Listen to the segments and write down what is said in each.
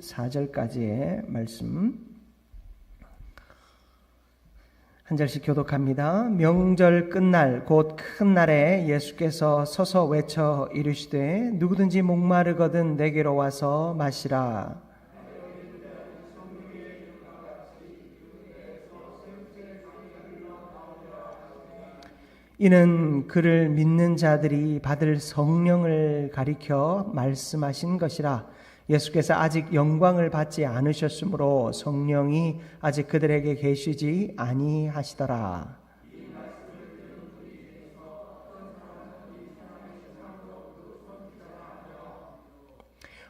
4절까지의 말씀 한 절씩 교독합니다. 명절 끝날 곧 큰 날에 예수께서 서서 외쳐 이르시되 누구든지 목마르거든 내게로 와서 마시라. 이는 그를 믿는 자들이 받을 성령을 가리켜 말씀하신 것이라. 예수께서 아직 영광을 받지 않으셨으므로 성령이 아직 그들에게 계시지 아니하시더라.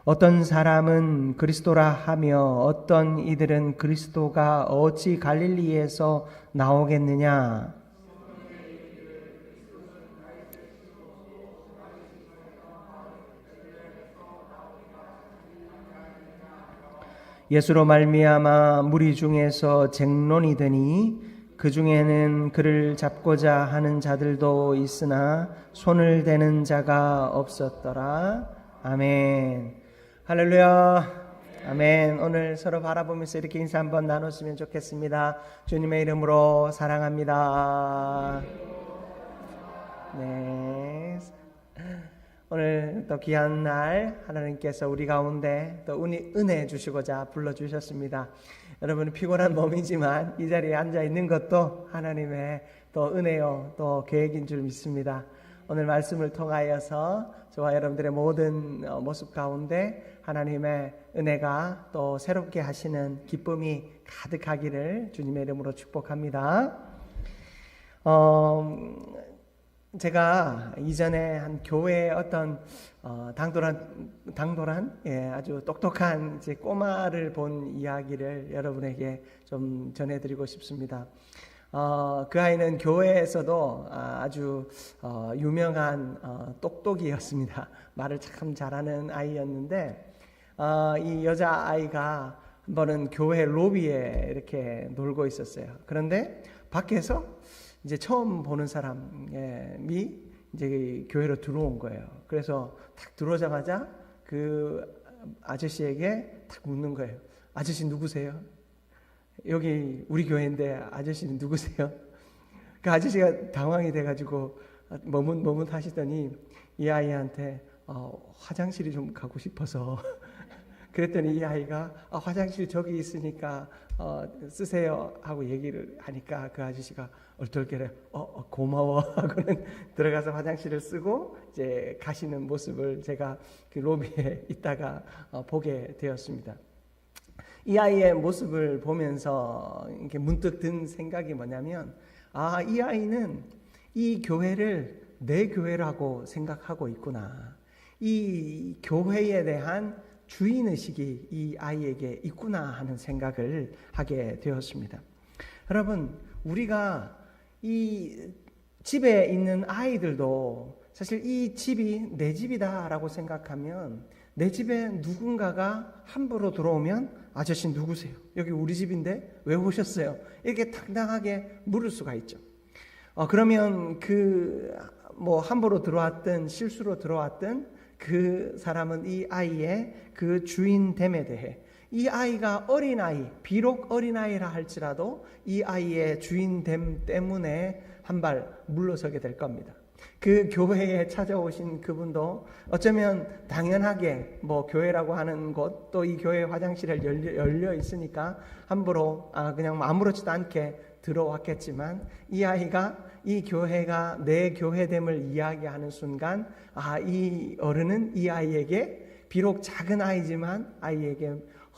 어떤 사람은 그리스도라 하며 어떤 이들은 그리스도가 어찌 갈릴리에서 나오겠느냐? 예수로 말미암아 무리 중에서 쟁론이 되니 그 중에는 그를 잡고자 하는 자들도 있으나 손을 대는 자가 없었더라. 아멘. 할렐루야. 아멘. 오늘 서로 바라보면서 이렇게 인사 한번 나눴으면 좋겠습니다. 주님의 이름으로 사랑합니다. 네. 오늘 또 귀한 날 하나님께서 우리 가운데 또 은혜, 은혜 주시고자 불러주셨습니다. 여러분 피곤한 몸이지만 이 자리에 앉아 있는 것도 하나님의 또 은혜요 또 계획인 줄 믿습니다. 오늘 말씀을 통하여서 저와 여러분들의 모든 어, 모습 가운데 하나님의 은혜가 또 새롭게 하시는 기쁨이 가득하기를 주님의 이름으로 축복합니다. 어, 제가 이전에 한 교회의 어떤 어, 당돌한 당돌한 예, 아주 똑똑한 이제 꼬마를 본 이야기를 여러분에게 좀 전해드리고 싶습니다. 어, 그 아이는 교회에서도 아주 어, 유명한 어, 똑똑이였습니다. 말을 참 잘하는 아이였는데 어, 이 여자 아이가 한 번은 교회 로비에 이렇게 놀고 있었어요. 그런데 밖에서 이제 처음 보는 사람이 이제 교회로 들어온 거예요. 그래서 딱 들어오자마자 그 아저씨에게 딱 묻는 거예요. 아저씨 누구세요? 여기 우리 교회인데 아저씨는 누구세요? 그 아저씨가 당황이 돼가지고 머문 하시더니 이 아이한테 어, 화장실이 좀 가고 싶어서 그랬더니 이 아이가 아, 화장실 저기 있으니까 어, 쓰세요 하고 얘기를 하니까 그 아저씨가 얼떨결에 어, 어 고마워 하고는 들어가서 화장실을 쓰고 이제 가시는 모습을 제가 그 로비에 있다가 어, 보게 되었습니다. 이 아이의 모습을 보면서 이렇게 문득 든 생각이 뭐냐면 아, 이 아이는 이 교회를 내 교회라고 생각하고 있구나. 이 교회에 대한 주인의식이 이 아이에게 있구나 하는 생각을 하게 되었습니다. 여러분, 우리가 이 집에 있는 아이들도 사실 이 집이 내 집이다라고 생각하면 내 집에 누군가가 함부로 들어오면 아저씨 누구세요? 여기 우리 집인데 왜 오셨어요? 이렇게 당당하게 물을 수가 있죠. 어, 그러면 그 뭐 함부로 들어왔든 실수로 들어왔든 그 사람은 이 아이의 그 주인 됨에 대해 이 아이가 어린아이, 비록 어린아이라 할지라도 이 아이의 주인됨 때문에 한 발 물러서게 될 겁니다. 그 교회에 찾아오신 그분도 어쩌면 당연하게 뭐 교회라고 하는 곳 또 이 교회 화장실에 열려, 열려 있으니까 함부로 아 그냥 아무렇지도 않게 들어왔겠지만 이 아이가 이 교회가 내 교회됨을 이야기하는 순간 아 이 어른은 이 아이에게 비록 작은 아이지만 아이에게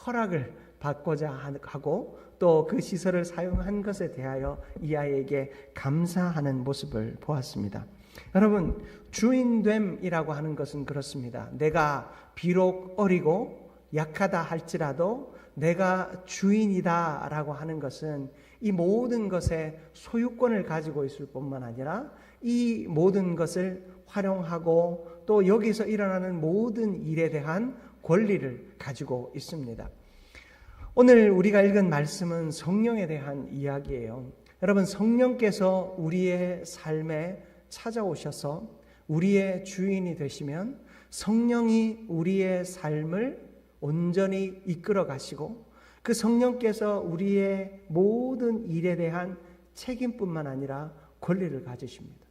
허락을 받고자 하고 또 그 시설을 사용한 것에 대하여 이 아이에게 감사하는 모습을 보았습니다. 여러분, 주인됨이라고 하는 것은 그렇습니다. 내가 비록 어리고 약하다 할지라도 내가 주인이다 라고 하는 것은 이 모든 것에 소유권을 가지고 있을 뿐만 아니라 이 모든 것을 활용하고 또 여기서 일어나는 모든 일에 대한 권리를 가지고 있습니다. 오늘 우리가 읽은 말씀은 성령에 대한 이야기예요. 여러분, 성령께서 우리의 삶에 찾아오셔서 우리의 주인이 되시면 성령이 우리의 삶을 온전히 이끌어 가시고 그 성령께서 우리의 모든 일에 대한 책임뿐만 아니라 권리를 가지십니다.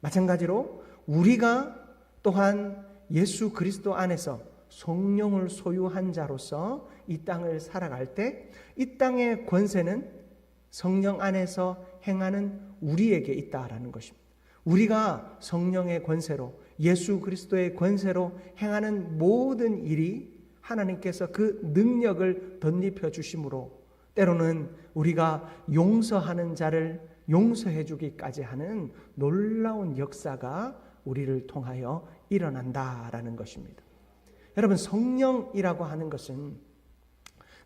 마찬가지로 우리가 또한 예수 그리스도 안에서 성령을 소유한 자로서 이 땅을 살아갈 때 이 땅의 권세는 성령 안에서 행하는 우리에게 있다라는 것입니다. 우리가 성령의 권세로 예수 그리스도의 권세로 행하는 모든 일이 하나님께서 그 능력을 덧입혀 주심으로 때로는 우리가 용서하는 자를 용서해 주기까지 하는 놀라운 역사가 우리를 통하여 일어난다라는 것입니다. 여러분 성령이라고 하는 것은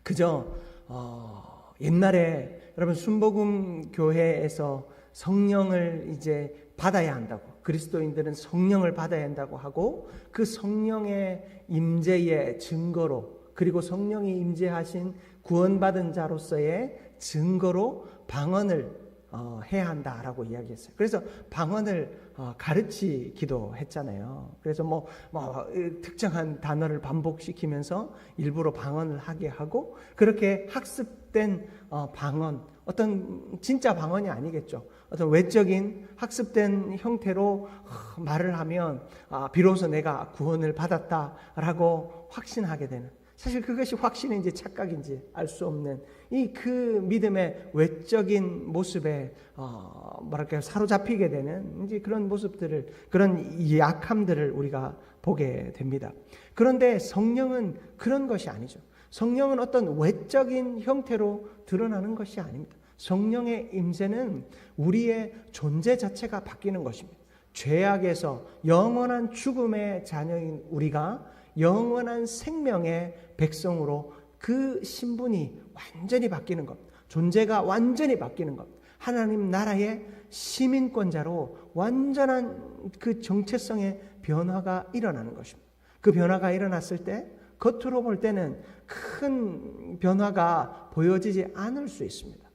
그저 어, 옛날에 여러분 순복음 교회에서 성령을 이제 받아야 한다고 그리스도인들은 성령을 받아야 한다고 하고 그 성령의 임재의 증거로 그리고 성령이 임재하신 구원받은 자로서의 증거로 방언을 어, 해야 한다라고 이야기했어요. 그래서 방언을 어, 가르치기도 했잖아요. 그래서 뭐, 뭐 특정한 단어를 반복시키면서 일부러 방언을 하게 하고 그렇게 학습된 어, 방언, 어떤 진짜 방언이 아니겠죠. 어떤 외적인 학습된 형태로 어, 말을 하면 아, 비로소 내가 구원을 받았다라고 확신하게 되는. 사실 그것이 확신인지 착각인지 알 수 없는 이 그 믿음의 외적인 모습에 어, 뭐랄까요 사로잡히게 되는 이제 그런 모습들을 그런 약함들을 우리가 보게 됩니다. 그런데 성령은 그런 것이 아니죠. 성령은 어떤 외적인 형태로 드러나는 것이 아닙니다. 성령의 임재는 우리의 존재 자체가 바뀌는 것입니다. 죄악에서 영원한 죽음의 자녀인 우리가 영원한 생명의 백성으로 그 신분이 완전히 바뀌는 것. 존재가 완전히 바뀌는 것. 하나님 나라의 시민권자로 완전한 그 정체성의 변화가 일어나는 것입니다. 그 변화가 일어났을 때 겉으로 볼 때는 큰 변화가 보여지지 않을 수 있습니다.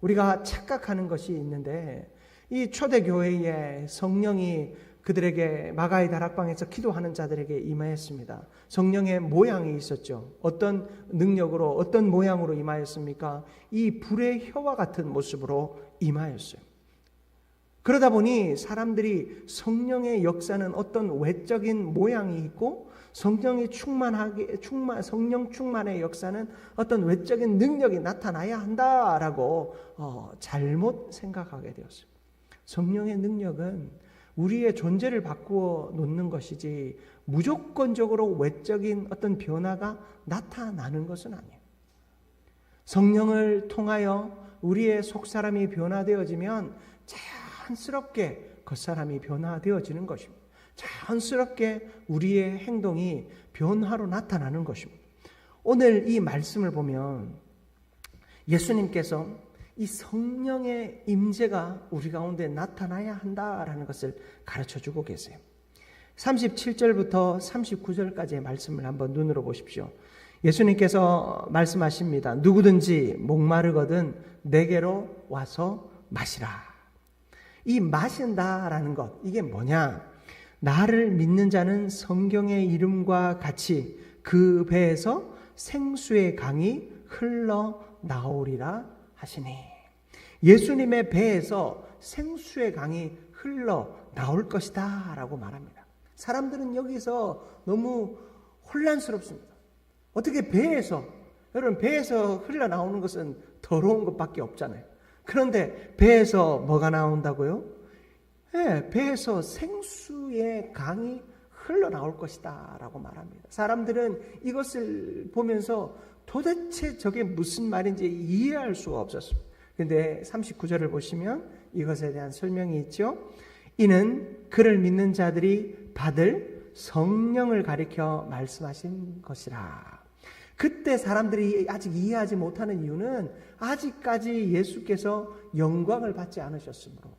우리가 착각하는 것이 있는데 이 초대교회에 성령이 그들에게 마가의 다락방에서 기도하는 자들에게 임하였습니다. 성령의 모양이 있었죠. 어떤 능력으로 어떤 모양으로 임하였습니까? 이 불의 혀와 같은 모습으로 임하였어요. 그러다 보니 사람들이 성령의 역사는 어떤 외적인 모양이 있고 성령이 충만하게 충만 성령 충만의 역사는 어떤 외적인 능력이 나타나야 한다라고 어, 잘못 생각하게 되었습니다. 성령의 능력은 우리의 존재를 바꾸어 놓는 것이지 무조건적으로 외적인 어떤 변화가 나타나는 것은 아니에요. 성령을 통하여 우리의 속사람이 변화되어지면 자연스럽게 겉사람이 변화되어지는 것입니다. 자연스럽게 우리의 행동이 변화로 나타나는 것입니다. 오늘 이 말씀을 보면 예수님께서 이 성령의 임재가 우리 가운데 나타나야 한다라는 것을 가르쳐 주고 계세요. 37절부터 39절까지의 말씀을 한번 눈으로 보십시오. 예수님께서 말씀하십니다. 누구든지 목마르거든 내게로 와서 마시라. 이 마신다라는 것, 이게 뭐냐? 나를 믿는 자는 성경의 이름과 같이 그 배에서 생수의 강이 흘러 나오리라 하시니 예수님의 배에서 생수의 강이 흘러 나올 것이다 라고 말합니다. 사람들은 여기서 너무 혼란스럽습니다. 어떻게 배에서 여러분 배에서 흘러 나오는 것은 더러운 것밖에 없잖아요. 그런데 배에서 뭐가 나온다고요? 네, 배에서 생수의 강이 흘러나올 것이다 라고 말합니다. 사람들은 이것을 보면서 도대체 저게 무슨 말인지 이해할 수가 없었습니다. 근데 39절을 보시면 이것에 대한 설명이 있죠. 이는 그를 믿는 자들이 받을 성령을 가리켜 말씀하신 것이라. 그때 사람들이 아직 이해하지 못하는 이유는 아직까지 예수께서 영광을 받지 않으셨으므로.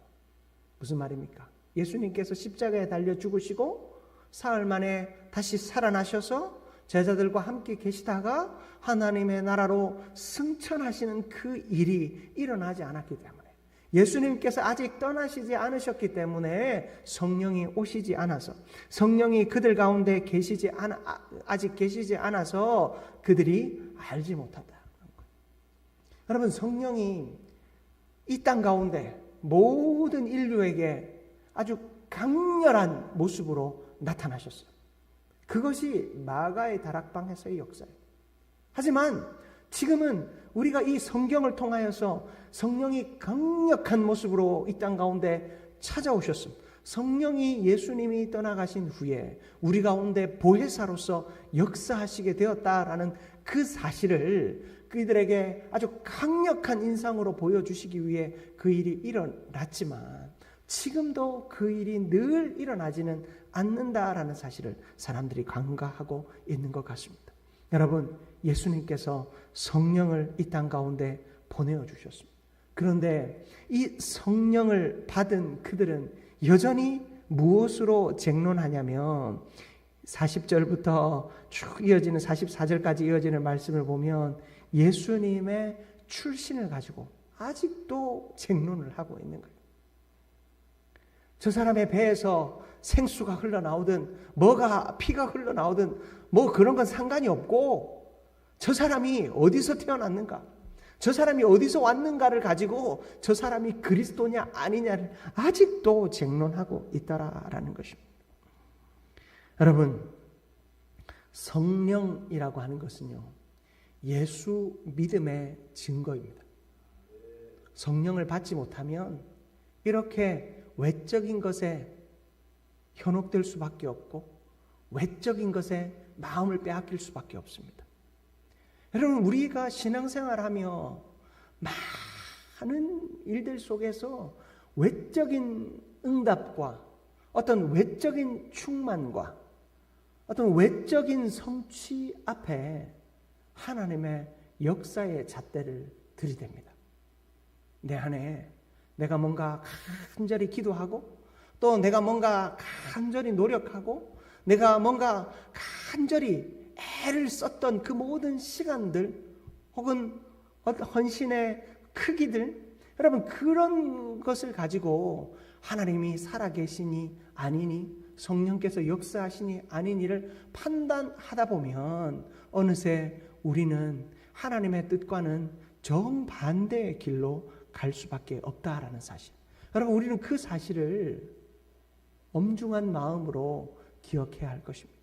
무슨 말입니까? 예수님께서 십자가에 달려 죽으시고 사흘 만에 다시 살아나셔서 제자들과 함께 계시다가 하나님의 나라로 승천하시는 그 일이 일어나지 않았기 때문에 예수님께서 아직 떠나시지 않으셨기 때문에 성령이 오시지 않아서 성령이 그들 가운데 계시지 않아 아- 아직 계시지 않아서 그들이 알지 못한다. 여러분 성령이 이 땅 가운데 모든 인류에게 아주 강렬한 모습으로 나타나셨어요. 그것이 마가의 다락방에서의 역사예요. 하지만 지금은 우리가 이 성경을 통하여서 성령이 강력한 모습으로 이 땅 가운데 찾아오셨습니다. 성령이 예수님이 떠나가신 후에 우리 가운데 보혜사로서 역사하시게 되었다라는 그 사실을 그들에게 아주 강력한 인상으로 보여주시기 위해 그 일이 일어났지만 지금도 그 일이 늘 일어나지는 않는다라는 사실을 사람들이 간과하고 있는 것 같습니다. 여러분, 예수님께서 성령을 이 땅 가운데 보내어 주셨습니다. 그런데 이 성령을 받은 그들은 여전히 무엇으로 쟁론하냐면 40절부터 쭉 이어지는 44절까지 이어지는 말씀을 보면 예수님의 출신을 가지고 아직도 쟁론을 하고 있는 거예요. 저 사람의 배에서 생수가 흘러나오든 뭐가 피가 흘러나오든 뭐 그런 건 상관이 없고 저 사람이 어디서 태어났는가 저 사람이 어디서 왔는가를 가지고 저 사람이 그리스도냐 아니냐를 아직도 쟁론하고 있다라는 것입니다. 여러분 성령이라고 하는 것은요 예수 믿음의 증거입니다. 성령을 받지 못하면 이렇게 외적인 것에 현혹될 수밖에 없고 외적인 것에 마음을 빼앗길 수밖에 없습니다. 여러분 우리가 신앙생활하며 많은 일들 속에서 외적인 응답과 어떤 외적인 충만과 어떤 외적인 성취 앞에 하나님의 역사의 잣대를 들이댑니다. 내 안에 내가 뭔가 간절히 기도하고 또 내가 뭔가 간절히 노력하고 내가 뭔가 간절히 애를 썼던 그 모든 시간들 혹은 헌신의 크기들 여러분 그런 것을 가지고 하나님이 살아계시니 아니니 성령께서 역사하시니 아니니를 판단하다 보면 어느새 우리는 하나님의 뜻과는 정반대의 길로 갈 수밖에 없다라는 사실. 여러분 우리는 그 사실을 엄중한 마음으로 기억해야 할 것입니다.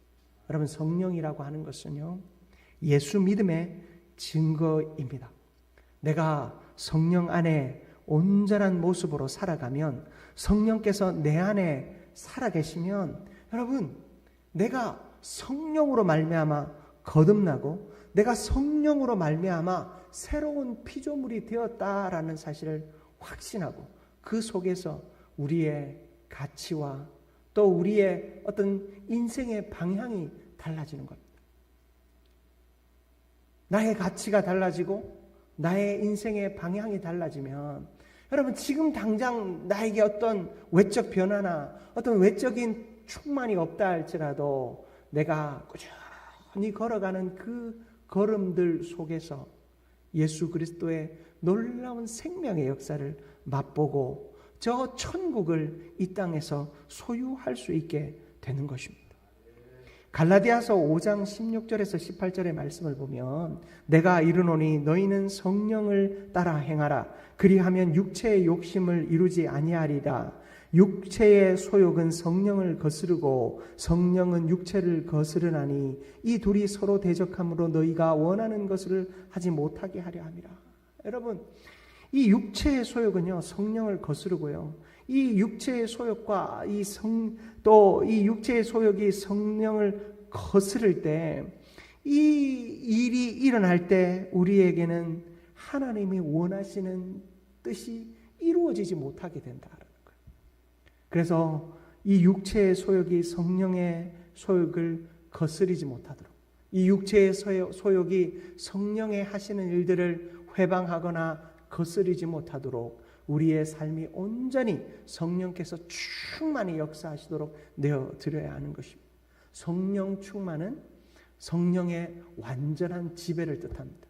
여러분 성령이라고 하는 것은요. 예수 믿음의 증거입니다. 내가 성령 안에 온전한 모습으로 살아가면 성령께서 내 안에 살아계시면 여러분 내가 성령으로 말미암아 거듭나고 내가 성령으로 말미암아 새로운 피조물이 되었다라는 사실을 확신하고 그 속에서 우리의 가치와 또 우리의 어떤 인생의 방향이 달라지는 겁니다. 나의 가치가 달라지고 나의 인생의 방향이 달라지면 여러분 지금 당장 나에게 어떤 외적 변화나 어떤 외적인 충만이 없다 할지라도 내가 꾸준히 걸어가는 그 걸음들 속에서 예수 그리스도의 놀라운 생명의 역사를 맛보고 저 천국을 이 땅에서 소유할 수 있게 되는 것입니다. 갈라디아서 5장 16절에서 18절의 말씀을 보면 내가 이르노니 너희는 성령을 따라 행하라. 그리하면 육체의 욕심을 이루지 아니하리라. 육체의 소욕은 성령을 거스르고 성령은 육체를 거스르나니 이 둘이 서로 대적함으로 너희가 원하는 것을 하지 못하게 하려 함이라. 여러분 이 육체의 소욕은요 성령을 거스르고요 이 육체의 소욕과 이 성 또 이 육체의 소욕이 성령을 거스를 때 이 일이 일어날 때 우리에게는 하나님이 원하시는 뜻이 이루어지지 못하게 된다는 거예요. 그래서 이 육체의 소욕이 성령의 소욕을 거스리지 못하도록 이 육체의 소욕이 성령의 하시는 일들을 회방하거나 거스리지 못하도록 우리의 삶이 온전히 성령께서 충만히 역사하시도록 내어 드려야 하는 것입니다. 성령 충만은 성령의 완전한 지배를 뜻합니다.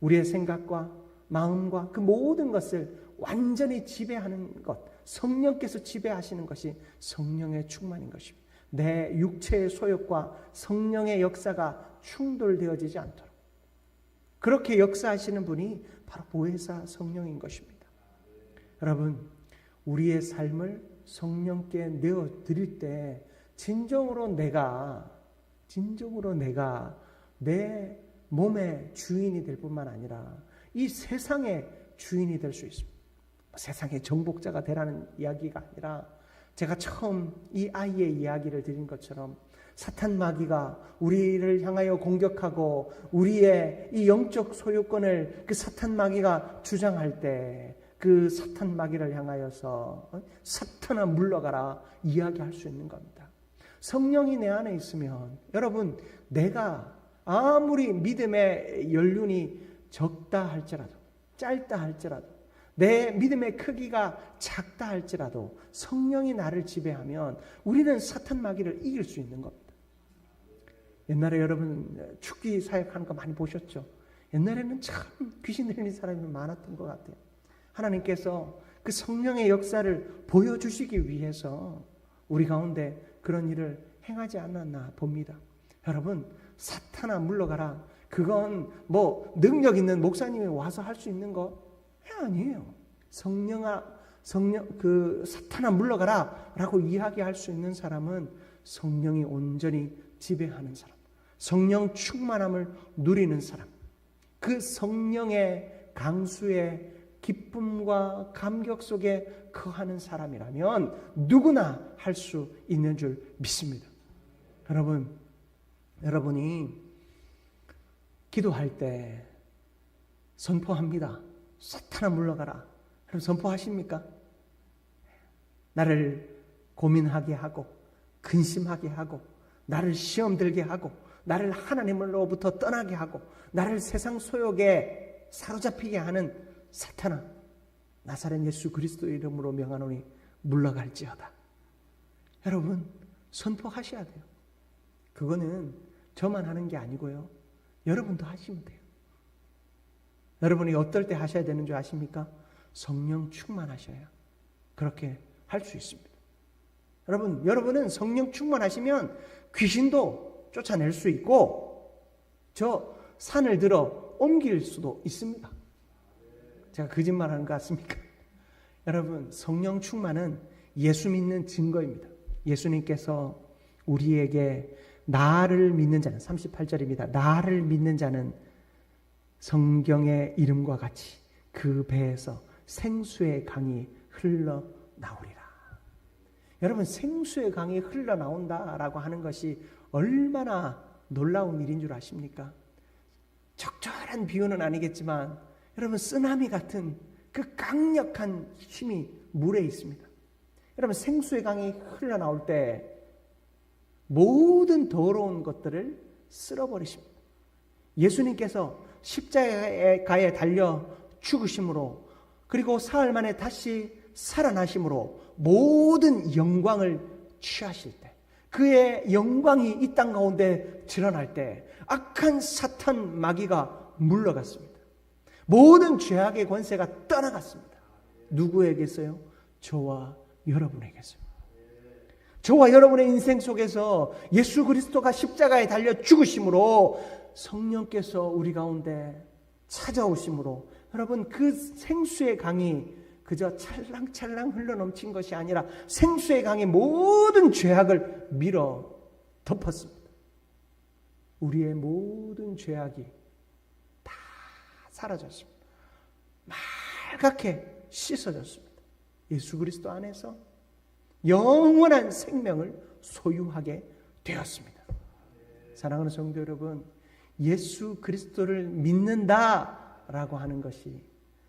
우리의 생각과 마음과 그 모든 것을 완전히 지배하는 것, 성령께서 지배하시는 것이 성령의 충만인 것입니다. 내 육체의 소욕과 성령의 역사가 충돌되어지지 않도록 그렇게 역사하시는 분이 바로 보혜사 성령인 것입니다. 여러분, 우리의 삶을 성령께 내어 드릴 때 진정으로 내가 진정으로 내가 내 몸의 주인이 될 뿐만 아니라 이 세상의 주인이 될 수 있습니다. 세상의 정복자가 되라는 이야기가 아니라 제가 처음 이 아이의 이야기를 드린 것처럼 사탄 마귀가 우리를 향하여 공격하고 우리의 이 영적 소유권을 그 사탄 마귀가 주장할 때 그 사탄 마귀를 향하여서 어? 사탄아 물러가라 이야기할 수 있는 겁니다. 성령이 내 안에 있으면 여러분 내가 아무리 믿음의 연륜이 적다 할지라도 짧다 할지라도 내 믿음의 크기가 작다 할지라도 성령이 나를 지배하면 우리는 사탄 마귀를 이길 수 있는 겁니다. 옛날에 여러분 축기 사역하는 거 많이 보셨죠? 옛날에는 참 귀신 들린 사람이 많았던 것 같아요. 하나님께서 그 성령의 역사를 보여주시기 위해서 우리 가운데 그런 일을 행하지 않았나 봅니다. 여러분, 사탄아 물러가라. 그건 뭐 능력 있는 목사님이 와서 할 수 있는 거 아니에요. 성령아, 성령 그 사탄아 물러가라 라고 이야기할 수 있는 사람은 성령이 온전히 지배하는 사람, 성령 충만함을 누리는 사람, 그 성령의 강수의 기쁨과 감격 속에 거하는 사람이라면 누구나 할 수 있는 줄 믿습니다. 여러분, 여러분이 기도할 때 선포합니다. 사탄아 물러가라. 여러분 선포하십니까? 나를 고민하게 하고 근심하게 하고 나를 시험 들게 하고 나를 하나님으로부터 떠나게 하고 나를 세상 소욕에 사로잡히게 하는 사탄아 나사렛 예수 그리스도 이름으로 명하노니 물러갈지어다. 여러분 선포하셔야 돼요. 그거는 저만 하는 게 아니고요. 여러분도 하시면 돼요. 여러분이 어떨 때 하셔야 되는 줄 아십니까? 성령 충만하셔야 그렇게 할 수 있습니다. 여러분, 여러분은 성령 충만하시면 귀신도 쫓아낼 수 있고 저 산을 들어 옮길 수도 있습니다. 제가 거짓말하는 것 같습니까? 여러분, 성령 충만은 예수 믿는 증거입니다. 예수님께서 우리에게 나를 믿는 자는 38절입니다. 나를 믿는 자는 성경의 이름과 같이 그 배에서 생수의 강이 흘러 나오리라. 여러분 생수의 강이 흘러 나온다라고 하는 것이 얼마나 놀라운 일인 줄 아십니까? 적절한 비유는 아니겠지만 여러분 쓰나미 같은 그 강력한 힘이 물에 있습니다. 여러분 생수의 강이 흘러 나올 때 모든 더러운 것들을 쓸어버리십니다. 예수님께서 십자가에 달려 죽으심으로 그리고 사흘 만에 다시 살아나심으로 모든 영광을 취하실 때 그의 영광이 이 땅 가운데 드러날 때 악한 사탄 마귀가 물러갔습니다. 모든 죄악의 권세가 떠나갔습니다. 누구에게서요? 저와 여러분에게서요. 저와 여러분의 인생 속에서 예수 그리스도가 십자가에 달려 죽으심으로 성령께서 우리 가운데 찾아오심으로 여러분 그 생수의 강이 그저 찰랑찰랑 흘러넘친 것이 아니라 생수의 강이 모든 죄악을 밀어 덮었습니다. 우리의 모든 죄악이 다 사라졌습니다. 말갛게 씻어졌습니다. 예수 그리스도 안에서 영원한 생명을 소유하게 되었습니다. 사랑하는 성도 여러분, 예수 그리스도를 믿는다라고 하는 것이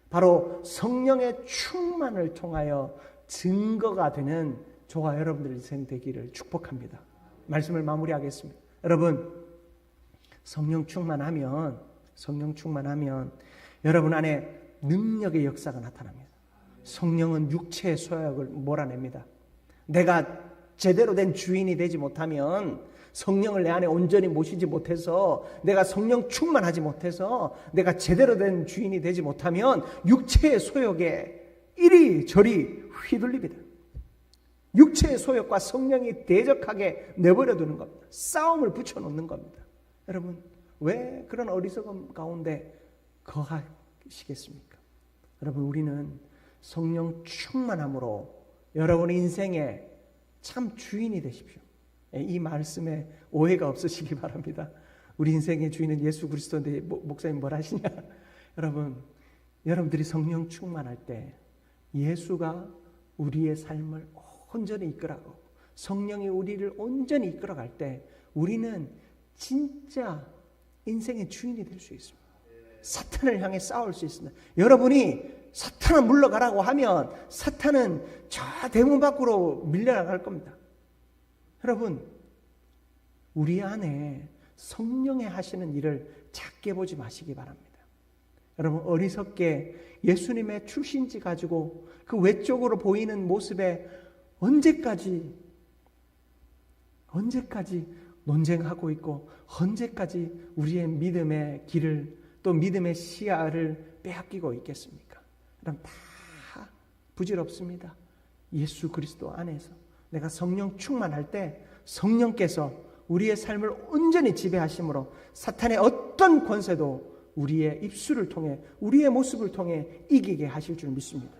바로 성령의 충만을 통하여 증거가 되는 저와 여러분들 인생 되기를 축복합니다. 말씀을 마무리하겠습니다. 여러분, 성령 충만하면, 성령 충만하면 여러분 안에 능력의 역사가 나타납니다. 성령은 육체의 소약을 몰아냅니다. 내가 제대로 된 주인이 되지 못하면 성령을 내 안에 온전히 모시지 못해서 내가 성령 충만하지 못해서 내가 제대로 된 주인이 되지 못하면 육체의 소욕에 이리저리 휘둘립니다. 육체의 소욕과 성령이 대적하게 내버려 두는 겁니다. 싸움을 붙여놓는 겁니다. 여러분, 왜 그런 어리석음 가운데 거하시겠습니까? 여러분, 우리는 성령 충만함으로 여러분의 인생에 참 주인이 되십시오. 예, 이 말씀에 오해가 없으시기 바랍니다. 우리 인생의 주인은 예수 그리스도인데 목- 목사님 뭘 하시냐? 여러분, 여러분들이 성령 충만할 때 예수가 우리의 삶을 온전히 이끌어가고 성령이 우리를 온전히 이끌어갈 때 우리는 진짜 인생의 주인이 될 수 있습니다. 사탄을 향해 싸울 수 있습니다. 여러분이 사탄을 물러가라고 하면 사탄은 저 대문 밖으로 밀려나갈 겁니다. 여러분, 우리 안에 성령의 하시는 일을 작게 보지 마시기 바랍니다. 여러분, 어리석게 예수님의 출신지 가지고 그 외적으로 보이는 모습에 언제까지, 언제까지 논쟁하고 있고, 언제까지 우리의 믿음의 길을 또 믿음의 시야를 빼앗기고 있겠습니까? 여러분, 다 부질없습니다. 예수 그리스도 안에서 내가 성령 충만할 때 성령께서 우리의 삶을 온전히 지배하심으로 사탄의 어떤 권세도 우리의 입술을 통해 우리의 모습을 통해 이기게 하실 줄 믿습니다.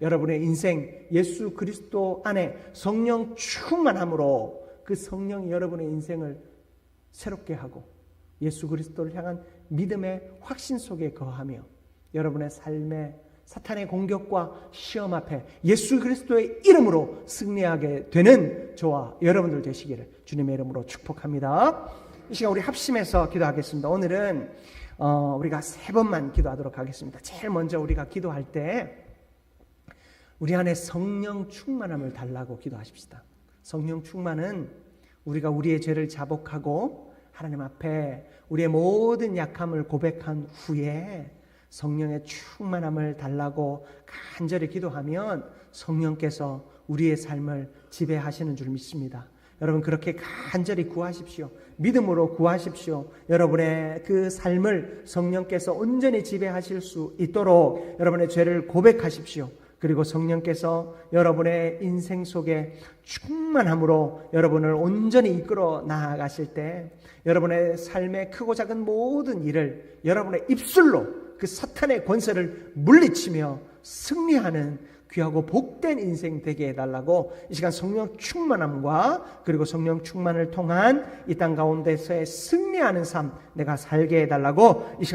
여러분의 인생 예수 그리스도 안에 성령 충만함으로 그 성령이 여러분의 인생을 새롭게 하고 예수 그리스도를 향한 믿음의 확신 속에 거하며 여러분의 삶에 사탄의 공격과 시험 앞에 예수 그리스도의 이름으로 승리하게 되는 저와 여러분들 되시기를 주님의 이름으로 축복합니다. 이 시간 우리 합심해서 기도하겠습니다. 오늘은 어, 우리가 세 번만 기도하도록 하겠습니다. 제일 먼저 우리가 기도할 때 우리 안에 성령 충만함을 달라고 기도하십시다. 성령 충만은 우리가 우리의 죄를 자복하고 하나님 앞에 우리의 모든 약함을 고백한 후에 성령의 충만함을 달라고 간절히 기도하면 성령께서 우리의 삶을 지배하시는 줄 믿습니다. 여러분 그렇게 간절히 구하십시오. 믿음으로 구하십시오. 여러분의 그 삶을 성령께서 온전히 지배하실 수 있도록 여러분의 죄를 고백하십시오. 그리고 성령께서 여러분의 인생 속에 충만함으로 여러분을 온전히 이끌어 나아가실 때 여러분의 삶의 크고 작은 모든 일을 여러분의 입술로 그 사탄의 권세를 물리치며 승리하는 귀하고 복된 인생 되게 해달라고 이 시간 성령 충만함과 그리고 성령 충만을 통한 이 땅 가운데서의 승리하는 삶 내가 살게 해달라고 이 시간